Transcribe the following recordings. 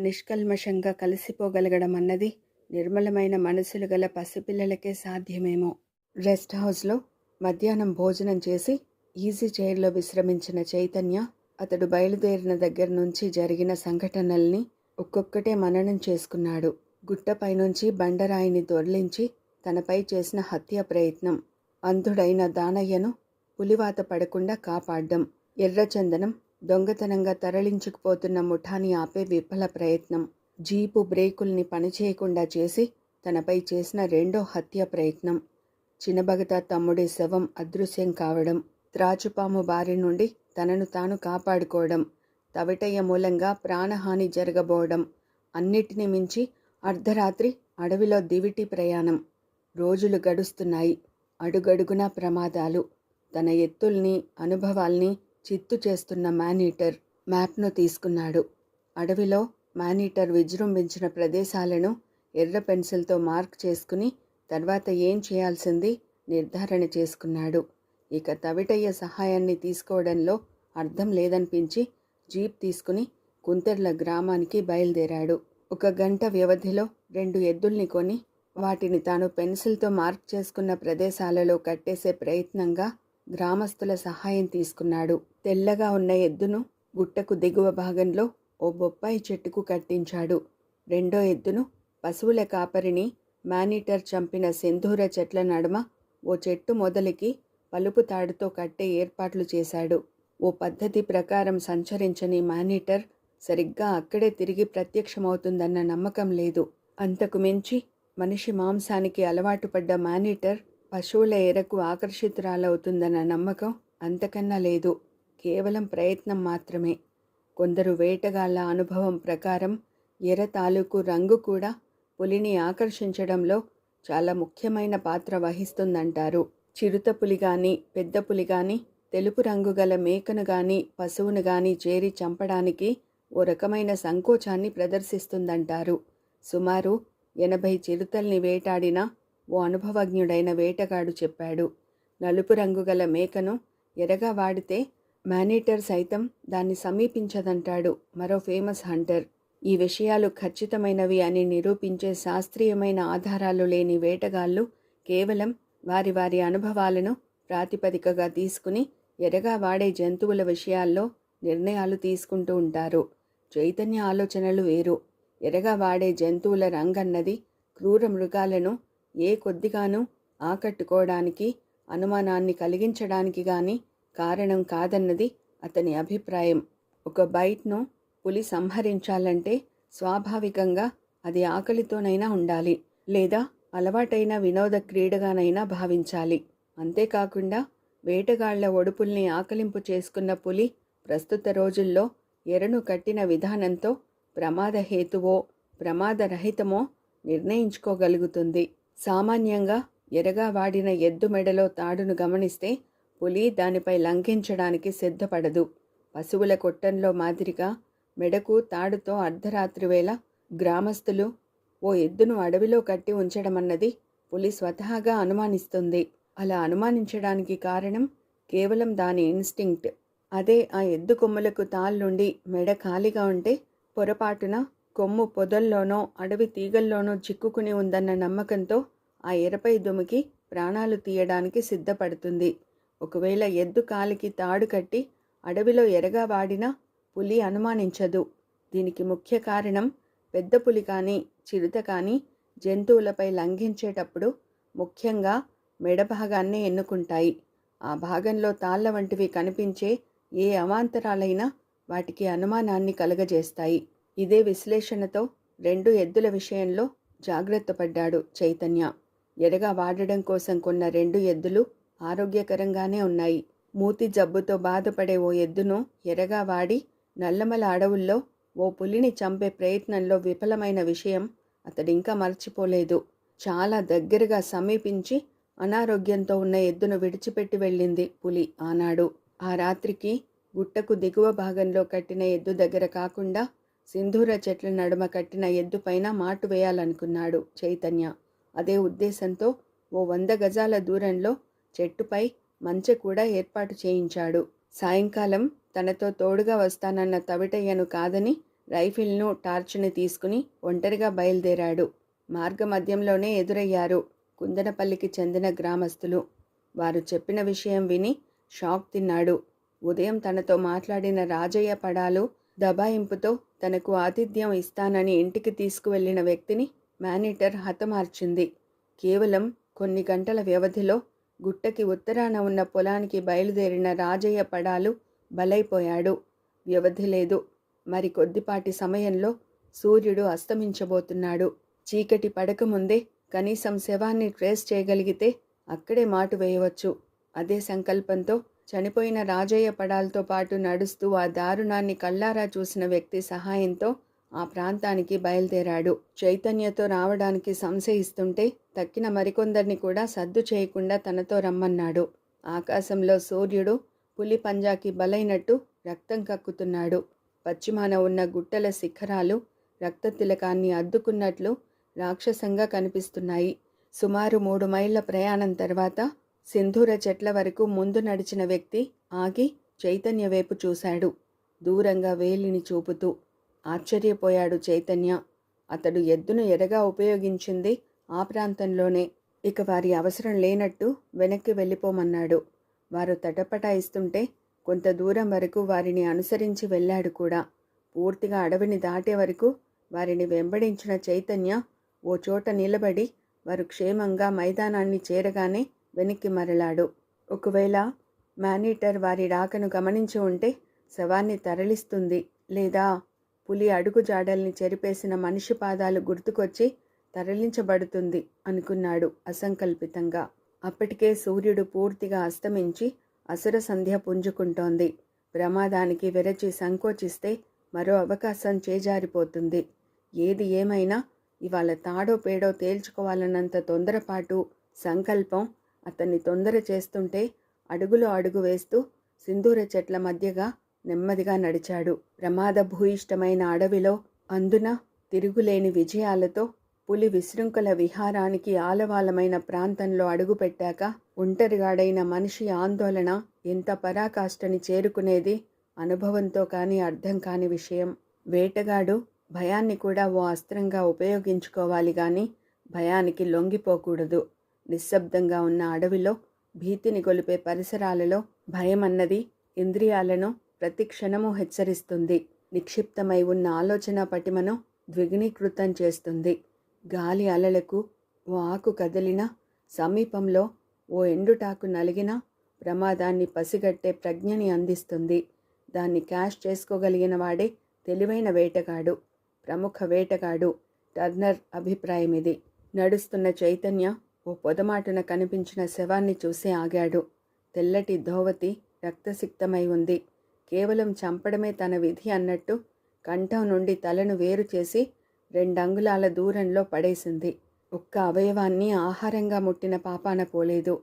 నిష్కల్మషంగా కలిసిపోగలగడం అన్నది నిర్మలమైన మనసులు గల పసిపిల్లలకే సాధ్యమేమో. రెస్ట్ హౌస్లో మధ్యాహ్నం భోజనం చేసి ఈజీ చైర్లో విశ్రమించిన చైతన్య అతడు బయలుదేరిన దగ్గర నుంచి జరిగిన సంఘటనల్ని ఒక్కొక్కటే మననం చేసుకున్నాడు. గుట్టపైనుంచి బండరాయిని దొర్లించి తనపై చేసిన హత్య ప్రయత్నం. అంధుడైన దానయ్యను పులివాత పడకుండా కాపాడ్డం. ఎర్రచందనం దొంగతనంగా తరలించుకుపోతున్న ముఠాని ఆపే విఫల ప్రయత్నం. జీపు బ్రేకుల్ని పనిచేయకుండా చేసి తనపై చేసిన రెండో హత్య ప్రయత్నం. చినబగత తమ్ముడి శవం అదృశ్యం కావడం త్రాచుపాము బారి నుండి తనను తాను కాపాడుకోవడం తవిటయ్య మూలంగా ప్రాణహాని జరగబోవడం అన్నిటిని మించి అర్ధరాత్రి అడవిలో దివిటి ప్రయాణం. రోజులు గడుస్తున్నాయి. అడుగడుగునా ప్రమాదాలు. తన ఎత్తుల్ని అనుభవాల్ని చిత్తు చేస్తున్న మానీటర్ మ్యాప్ను తీసుకున్నాడు. అడవిలో మానీటర్ విజృంభించిన ప్రదేశాలను ఎర్ర పెన్సిల్తో మార్క్ చేసుకుని తర్వాత ఏం చేయాల్సింది నిర్ధారణ చేసుకున్నాడు. ఇక తవిటయ్య సహాయాన్ని తీసుకోవడంలో అర్థం లేదనిపించి జీప్ తీసుకుని కుంతెర్ల గ్రామానికి బయలుదేరాడు. ఒక గంట వ్యవధిలో రెండు ఎద్దుల్ని కొని వాటిని తాను పెన్సిల్తో మార్క్ చేసుకున్న ప్రదేశాలలో కట్టేసే ప్రయత్నంగా గ్రామస్తుల సహాయం తీసుకున్నాడు. తెల్లగా ఉన్న ఎద్దును గుట్టకు దిగువ భాగంలో ఓ బొప్పాయి చెట్టుకు కట్టించాడు. రెండో ఎద్దును పశువుల కాపరిని మానిటర్ చంపిన సింధూర చెట్ల నడుమ ఓ చెట్టు మొదలికి పలుపు తాడుతో కట్టే ఏర్పాట్లు చేశాడు. ఓ పద్ధతి ప్రకారం సంచరించని మానిటర్ సరిగ్గా అక్కడే తిరిగి ప్రత్యక్షమవుతుందన్న నమ్మకం లేదు. అంతకు మించి మనిషి మాంసానికి అలవాటు పడ్డ మానిటర్ పశువుల ఎరకు ఆకర్షితురాలవుతుందన్న నమ్మకం అంతకన్నా లేదు. కేవలం ప్రయత్నం మాత్రమే. కొందరు వేటగాళ్ళ అనుభవం ప్రకారం ఎర తాలూకు రంగు కూడా పులిని ఆకర్షించడంలో చాలా ముఖ్యమైన పాత్ర వహిస్తుందంటారు. చిరుత పులి కానీ పెద్ద పులి కానీ తెలుపు రంగు గల మేకను గాని పశువును గాని చేరి చంపడానికి ఓ రకమైన సంకోచాన్ని ప్రదర్శిస్తుందంటారు. సుమారు ఎనభై చిరుతల్ని వేటాడిన ఓ అనుభవజ్ఞుడైన వేటగాడు చెప్పాడు. నలుపు రంగు గల మేకను ఎరగా వాడితే మేనేటర్ సైతం దాన్ని సమీపించదంటాడు మరో ఫేమస్ హంటర్. ఈ విషయాలు ఖచ్చితమైనవి అని నిరూపించే శాస్త్రీయమైన ఆధారాలు లేని వేటగాళ్ళు కేవలం వారి వారి అనుభవాలను ప్రాతిపదికగా తీసుకుని ఎరగా వాడే జంతువుల విషయాల్లో నిర్ణయాలు తీసుకుంటూ ఉంటారు. చైతన్య ఆలోచనలు వేరు. ఎరగా వాడే జంతువుల రంగన్నది క్రూర మృగాలను ఏ కొద్దిగానూ ఆకట్టుకోవడానికి అనుమానాన్ని కలిగించడానికి కానీ కారణం కాదన్నది అతని అభిప్రాయం. ఒక బైట్ను పులి సంహరించాలంటే స్వాభావికంగా అది ఆకలితోనైనా ఉండాలి లేదా అలవాటైన వినోద క్రీడగానైనా భావించాలి. అంతేకాకుండా వేటగాళ్ళ ఒడుపుల్ని ఆకలింపు చేసుకున్న పులి ప్రస్తుత రోజుల్లో ఎరను కట్టిన విధానంతో ప్రమాద హేతువో ప్రమాదరహితమో నిర్ణయించుకోగలుగుతుంది. సామాన్యంగా ఎరగా వాడిన ఎద్దు మెడలో తాడును గమనిస్తే పులి దానిపై లంఘించడానికి సిద్ధపడదు. పశువుల కొట్టంలో మాదిరిగా మెడకు తాడుతో అర్ధరాత్రి వేళ గ్రామస్తులు ఓ ఎద్దును అడవిలో కట్టి ఉంచడమన్నది పులి స్వతహాగా అనుమానిస్తుంది. అలా అనుమానించడానికి కారణం కేవలం దాని ఇన్స్టింక్ట్. అదే ఆ ఎద్దు కొమ్ములకు తాళ్ళుండి మెడ ఖాళీగా ఉంటే పొరపాటున కొమ్ము పొదల్లోనో అడవి తీగల్లోనో చిక్కుకుని ఉందన్న నమ్మకంతో ఆ ఎరపై దుమికి ప్రాణాలు తీయడానికి సిద్ధపడుతుంది. ఒకవేళ ఎద్దు కాలికి తాడు కట్టి అడవిలో ఎరగా వాడినా పులి అనుమానించదు. దీనికి ముఖ్య కారణం పెద్ద పులి కానీ చిరుత కానీ జంతువులపై లంఘించేటప్పుడు ముఖ్యంగా మెడభాగాన్నే ఎన్నుకుంటాయి. ఆ భాగంలో తాళ్ళ వంటివి కనిపించే ఏ అవాంతరాలైనా వాటికి అనుమానాన్ని కలగజేస్తాయి. ఇదే విశ్లేషణతో రెండు ఎద్దుల విషయంలో జాగ్రత్త పడ్డాడు చైతన్య. ఎరగా వాడడం కోసం కొన్న రెండు ఎద్దులు ఆరోగ్యకరంగానే ఉన్నాయి. మూతి జబ్బుతో బాధపడే ఓ ఎద్దును ఎరగా వాడి నల్లమల అడవుల్లో ఓ పులిని చంపే ప్రయత్నంలో విఫలమైన విషయం అతడింకా మర్చిపోలేదు. చాలా దగ్గరగా సమీపించి అనారోగ్యంతో ఉన్న ఎద్దును విడిచిపెట్టి వెళ్ళింది పులి ఆనాడు. ఆ రాత్రికి గుట్టకు దిగువ భాగంలో కట్టిన ఎద్దు దగ్గర కాకుండా సింధూర చెట్ల నడుమ కట్టిన ఎద్దుపైన మాటు వేయాలనుకున్నాడు చైతన్య. అదే ఉద్దేశంతో ఓ వంద గజాల దూరంలో చెట్టుపై మంచె కూడా ఏర్పాటు చేయించాడు. సాయంకాలం తనతో తోడుగా వస్తానన్న తవిటయ్యను కాదని రైఫిల్ను టార్చ్ని తీసుకుని ఒంటరిగా బయలుదేరాడు. మార్గమధ్యంలోనే ఎదురయ్యారు కుందనపల్లికి చెందిన గ్రామస్తులు. వారు చెప్పిన విషయం విని షాక్ తిన్నాడు. ఉదయం తనతో మాట్లాడిన రాజయ్య పడాలు దబాయింపుతో తనకు ఆతిథ్యం ఇస్తానని ఇంటికి తీసుకువెళ్ళిన వ్యక్తిని మేనేటర్ హతమార్చింది. కేవలం కొన్ని గంటల వ్యవధిలో గుట్టకి ఉత్తరాన ఉన్న పొలానికి బయలుదేరిన రాజయ్య పడాలు బలైపోయాడు. వ్యవధి లేదు. మరి కొద్దిపాటి సమయంలో సూర్యుడు అస్తమించబోతున్నాడు. చీకటి పడకముందే కనీసం శవాన్ని ట్రేస్ చేయగలిగితే అక్కడే మాటు వేయవచ్చు. అదే సంకల్పంతో చనిపోయిన రాజయ్య పడాలతో పాటు నడుస్తూ ఆ దారుణాన్ని కళ్ళారా చూసిన వ్యక్తి సహాయంతో ఆ ప్రాంతానికి బయలుదేరాడు. చైతన్యతో రావడానికి సంశయిస్తుంటే తక్కిన మరికొందరిని కూడా సద్దు చేయకుండా తనతో రమ్మన్నాడు. ఆకాశంలో సూర్యుడు పులి పంజాకి బలైనట్టు రక్తం కక్కుతున్నాడు. పశ్చిమాన ఉన్న గుట్టల శిఖరాలు రక్త తిలకాన్ని అద్దుకున్నట్లు రాక్షసంగా కనిపిస్తున్నాయి. సుమారు మూడు మైళ్ళ ప్రయాణం తర్వాత సింధూర చెట్ల వరకు ముందు నడిచిన వ్యక్తి ఆగి చైతన్య వైపు చూశాడు. దూరంగా వేలిని చూపుతూ ఆశ్చర్యపోయాడు చైతన్య. అతడు ఎద్దును ఎరగా ఉపయోగించింది ఆ ప్రాంతంలోనే. ఇక వారి అవసరం లేనట్టు వెనక్కి వెళ్ళిపోమన్నాడు. వారు తటపటాయిస్తుంటే కొంత దూరం వరకు వారిని అనుసరించి వెళ్ళాడు కూడా. పూర్తిగా అడవిని దాటే వరకు వారిని వెంబడించిన చైతన్య ఓ చోట నిలబడి వారు క్షేమంగా మైదానాన్ని చేరగానే వెనక్కి మరలాడు. ఒకవేళ మానిటర్ వారి రాకను గమనించి ఉంటే శవాన్ని తరలిస్తుంది లేదా పులి అడుగు జాడల్ని చెరిపేసిన మనిషి పాదాలు గుర్తుకొచ్చి తరలించబడుతుంది అనుకున్నాడు అసంకల్పితంగా. అప్పటికే సూర్యుడు పూర్తిగా అస్తమించి అసుర సంధ్య పుంజుకుంటోంది. ప్రమాదానికి విరచి సంకోచిస్తే మరో అవకాశం చేజారిపోతుంది. ఏది ఏమైనా ఇవాళ తాడో పేడో తేల్చుకోవాలన్నంత తొందరపాటు సంకల్పం అతన్ని తొందర చేస్తుంటే అడుగులో అడుగు వేస్తూ సింధూర చెట్ల మధ్యగా నెమ్మదిగా నడిచాడు. ప్రమాదభూయిష్టమైన అడవిలో అందున తిరుగులేని విజయాలతో పులి విశృంఖల విహారానికి ఆలవాలమైన ప్రాంతంలో అడుగుపెట్టాక ఒంటరిగాడైన మనిషి ఆందోళన ఎంత పరాకాష్ఠని చేరుకునేది అనుభవంతో కానీ అర్థం కాని విషయం. వేటగాడు భయాన్ని కూడా ఓ అస్త్రంగా ఉపయోగించుకోవాలి కానీ భయానికి లొంగిపోకూడదు. నిశ్శబ్దంగా ఉన్న అడవిలో భీతిని గొలిపే పరిసరాలలో భయం అన్నది ఇంద్రియాలను ప్రతి క్షణము హెచ్చరిస్తుంది. నిక్షిప్తమై ఉన్న ఆలోచన పటిమను ద్విగుణీకృతం చేస్తుంది. గాలి అలలకు ఓ ఆకు కదిలిన సమీపంలో ఓ ఎండుటాకు నలిగిన ప్రమాదాన్ని పసిగట్టే ప్రజ్ఞని అందిస్తుంది. దాన్ని క్యాష్ చేసుకోగలిగిన వాడే తెలివైన వేటగాడు ప్రముఖ వేటగాడు టర్నర్ అభిప్రాయం ఇది. నడుస్తున్న చైతన్య ఓ పొదమాటున కనిపించిన శవాన్ని చూసి ఆగాడు. తెల్లటి ధోవతి రక్తసిక్తమై ఉంది. కేవలం చంపడమే తన విధి అన్నట్టు కంఠం నుండి తలను వేరు చేసి రెండంగుళాల దూరంలో పడేసింది. ఒక్క అవయవాన్ని ఆహారంగా ముట్టిన పాపాన పోలేదు.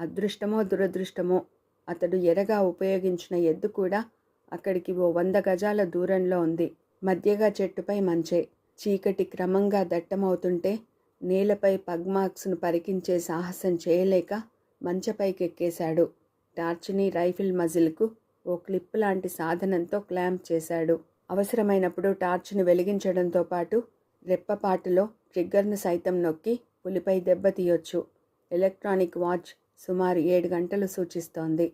అదృష్టమో దురదృష్టమో అతడు ఎరగా ఉపయోగించిన ఎద్దు కూడా అక్కడికి ఓ వంద గజాల దూరంలో ఉంది. మధ్యగా చెట్టుపై మంచే. చీకటి క్రమంగా దట్టమవుతుంటే నేలపై పగ్మార్క్స్ను పరికించే సాహసం చేయలేక మంచపైకెక్కేశాడు. టార్చిని రైఫిల్ మజిల్కు ఓ క్లిప్ లాంటి సాధనంతో క్లాంప్ చేశాడు. అవసరమైనప్పుడు టార్చ్ను వెలిగించడంతో పాటు రెప్పపాటులో ట్రిగ్గర్ను సైతం నొక్కి పులిపై దెబ్బతీయొచ్చు ఎలక్ట్రానిక్ వాచ్ సుమారు ఏడు గంటలు సూచిస్తోంది.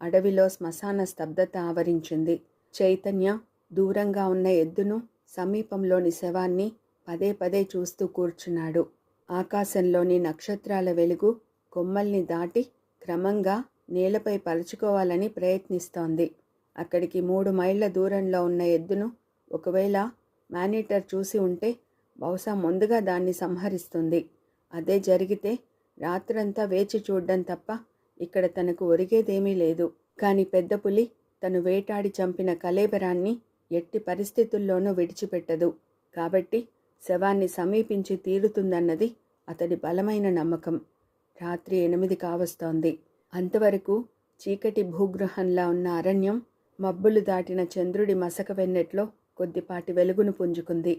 అడవిలో శ్మశాన స్తబ్దత ఆవరించింది. చైతన్య దూరంగా ఉన్న ఎద్దును సమీపంలోని శవాన్ని పదే పదే చూస్తూ కూర్చున్నాడు. ఆకాశంలోని నక్షత్రాల వెలుగు కొమ్మల్ని దాటి క్రమంగా నేలపై పరుచుకోవాలని ప్రయత్నిస్తోంది. అక్కడికి మూడు మైళ్ళ దూరంలో ఉన్న ఎద్దును ఒకవేళ మానేటర్ చూసి ఉంటే బహుశా ముందుగా దాన్ని సంహరిస్తుంది. అదే జరిగితే రాత్రంతా వేచి చూడ్డం తప్ప ఇక్కడ తనకు ఒరిగేదేమీ లేదు. కాని పెద్ద పులి తను వేటాడి చంపిన కలేబరాన్ని ఎట్టి పరిస్థితుల్లోనూ విడిచిపెట్టదు. కాబట్టి శవాన్ని సమీపించి తీరుతుందన్నది అతడి బలమైన నమ్మకం. రాత్రి ఎనిమిది కావస్తోంది. అంతవరకు చీకటి భూగ్రహంలా ఉన్న అరణ్యం మబ్బులు దాటిన చంద్రుడి మసక వెన్నెట్లో కొద్దిపాటి వెలుగును పుంజుకుంది.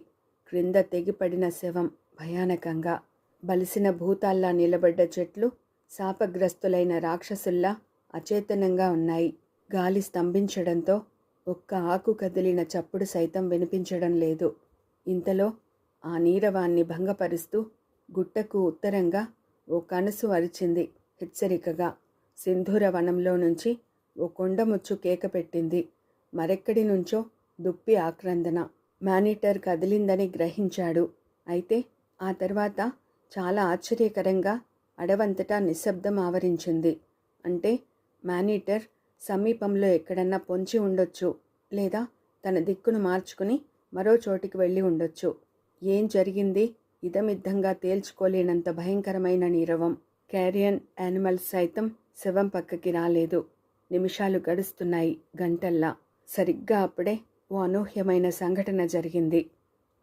క్రింద తెగిపడిన శవం భయానకంగా బలిసిన భూతాల్లా నిలబడ్డ చెట్లు శాపగ్రస్తులైన రాక్షసుల్లా అచేతనంగా ఉన్నాయి. గాలి స్తంభించడంతో ఒక్క ఆకు కదిలిన చప్పుడు సైతం వినిపించడం లేదు. ఇంతలో ఆ నీరవాన్ని భంగపరుస్తూ గుట్టకు ఉత్తరంగా ఓ కనసు అరిచింది హెచ్చరికగా. సింధూర వనంలో నుంచి ఓ కొండముచ్చు కేక పెట్టింది. మరెక్కడి నుంచో దుప్పి ఆక్రందన. మానిటర్ కదిలిందని గ్రహించాడు. అయితే ఆ తర్వాత చాలా ఆశ్చర్యకరంగా అడవంతటా నిశ్శబ్దం ఆవరించింది. అంటే మానిటర్ సమీపంలో ఎక్కడన్నా పొంచి ఉండొచ్చు లేదా తన దిక్కును మార్చుకుని మరో చోటికి వెళ్ళి ఉండొచ్చు. ఏం జరిగింది? ఇదమిద్దంగా తేల్చుకోలేనంత భయంకరమైన నీరవం. క్యారియన్ యానిమల్స్ సైతం శవం పక్కకి రాలేదు. నిమిషాలు గడుస్తున్నాయి. గంటల్లా. సరిగ్గా అప్పుడే ఓ అనూహ్యమైన సంఘటన జరిగింది.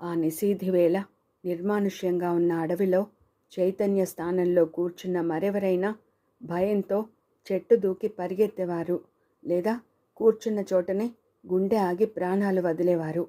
ఆ నిశీధి వేళ నిర్మానుష్యంగా ఉన్న అడవిలో చైతన్య స్థానంలో కూర్చున్న మరెవరైనా భయంతో చెట్టు దూకి పరిగెత్తేవారు లేదా కూర్చున్న చోటనే గుండె ఆగి ప్రాణాలు వదిలేవారు.